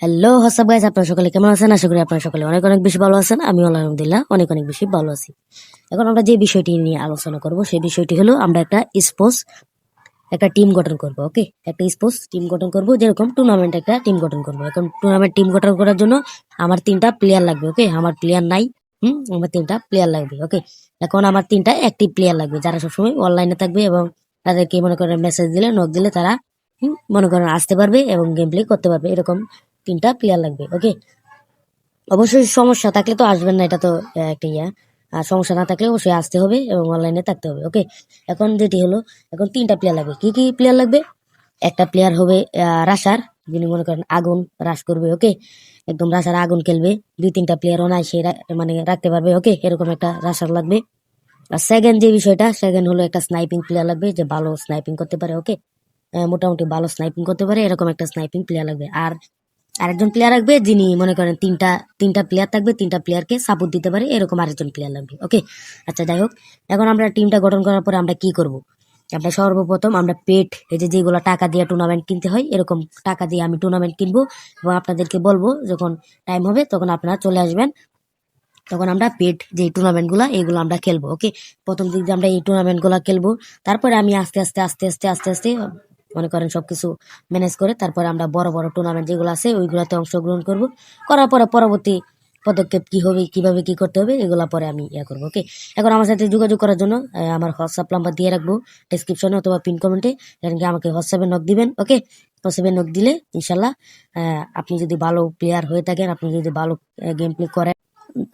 Hello হোসাব guys আপনারা সকলে কেমন আছেন? আশা করি আপনারা সকলে অনেক অনেক বেশি ভালো আছেন। আমি আলহামদুলিল্লাহ অনেক অনেক বেশি ভালো আছি। এখন আমরা যে বিষয়টি নিয়ে আলোচনা করব, সেই বিষয়টি হলো আমরা একটা স্পোর্টস, একটা টিম গঠন করব, ওকে? একটা স্পোর্টস টিম গঠন করব, যেরকম টুর্নামেন্ট একটা টিম গঠন করব। এখন টুর্নামেন্ট টিম গঠন করার জন্য আমার তিনটা প্লেয়ার লাগবে, ওকে? আমার প্লেয়ার নাই, হুম? আমার তিনটা প্লেয়ার লাগবে, ওকে? এখন আমার তিনটা অ্যাক্টিভ প্লেয়ার লাগবে, যারা সবসময় অনলাইনে থাকবে এবং তাদেরকে মনে করেন মেসেজ দিলে নক দিলে তারা মনে করেন আসতে পারবে এবং গেম প্লে করতে পারবে, এরকম তিনটা প্লেয়ার লাগবে ওকে অবশ্যই সমস্যা থাকলে তো আসবেন না, এটা তো একটা ইয়া। আর সমস্যা না থাকলে অবশ্যই আসতে হবে এবং অনলাইনে থাকতে হবে ওকে এখন যেটি হলো, এখন তিনটা প্লেয়ার লাগবে। কি কি প্লেয়ার লাগবে? একটা প্লেয়ার হবে রাশার যিনি মনে করেন আগুন রাশ করবে ওকে একদম রাশার আগুন খেলবে, দুই তিনটা প্লেয়ার নাই সে মানে রাখতে পারবে ওকে এরকম একটা রাশার লাগবে। আর সেকেন্ড যে বিষয়টা সেকেন্ড হলো একটা স্নাইপিং প্লেয়ার লাগবে, যে ভালো স্নাইপিং করতে পারে ওকে মোটামুটি ভালো স্নাইপিং করতে পারে, এরকম একটা স্নাইপিং প্লেয়ার লাগবে। আর আরেকজন প্লেয়ার রাখবে যিনি মনে করেন তিনটা তিনটা প্লেয়ার থাকবে, তিনটা প্লেয়ারকে সাপোর্ট দিতে পারে, এরকম আরেকজন প্লেয়ার লাগবে ওকে আচ্ছা যাই হোক, এখন আমরা টিমটা গঠন করার পরে আমরা কি করব? আমরা সর্বপ্রথম আমরা পেট এই যে যেগুলো টাকা দিয়ে টুর্নামেন্ট কিনতে হয়, এরকম টাকা দিয়ে আমি টুর্নামেন্ট কিনবো এবং আপনাদেরকে বলব, যখন টাইম হবে তখন আপনারা চলে আসবেন। তখন আমরা পেট যে টুর্নামেন্টগুলা, এগুলো আমরা খেলব ওকে প্রথম দিক দিয়ে আমরা এই টুর্নামেন্টগুলা খেলব, তারপরে আমি আস্তে আস্তে আস্তে আস্তে আস্তে আস্তে মনে করেন সবকিছু ম্যানেজ করে তারপরে আমরা বড় বড় টুর্নামেন্ট যেগুলো আছে, ওইগুলোতে অংশগ্রহণ করব। করার পরে পরবর্তী পদক্ষেপ কি হবে, কীভাবে কি করতে হবে, এগুলো পরে আমি ইয়া করব ওকে এখন আমার সাথে যোগাযোগ করার জন্য আমার হোয়াটসঅ্যাপ নাম্বার দিয়ে রাখব ডেসক্রিপশনে অথবা পিন কমেন্টে কি আমাকে হোয়াটসঅ্যাপে নক দিবেন ওকে হোয়াটসঅ্যাপে নক দিলে, ইনশাল্লাহ আপনি যদি ভালো প্লেয়ার হয়ে থাকেন, আপনি যদি ভালো গেম প্লে করেন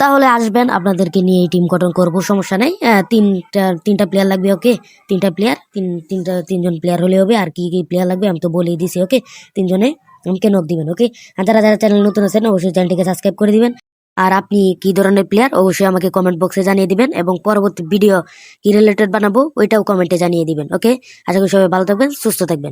তাহলে আসবেন, আপনাদেরকে নিয়ে টিম গঠন করব, সমস্যা নেই। তিনটা তিনটা প্লেয়ার লাগবে ওকে তিনটা প্লেয়ার তিন, তিনটা, তিনজন প্লেয়ার হলে হবে, আর কি কি প্লেয়ার লাগবে আমি তো বলেই দিছি ওকে তিনজনে আমাকে নক দিবেন ওকে আর যারা যারা চ্যানেল নতুন আছেন, অবশ্যই চ্যানেলটিকে সাবস্ক্রাইব করে দিবেন। আর আপনি কি ধরনের প্লেয়ার অবশ্যই আমাকে কমেন্ট বক্সে জানিয়ে দিবেন, এবং পরবর্তী ভিডিও কি রিলেটেড বানাবো, ওইটাও কমেন্টে জানিয়ে দিবেন ওকে আশা করি সবাই ভালো থাকবেন, সুস্থ থাকবেন।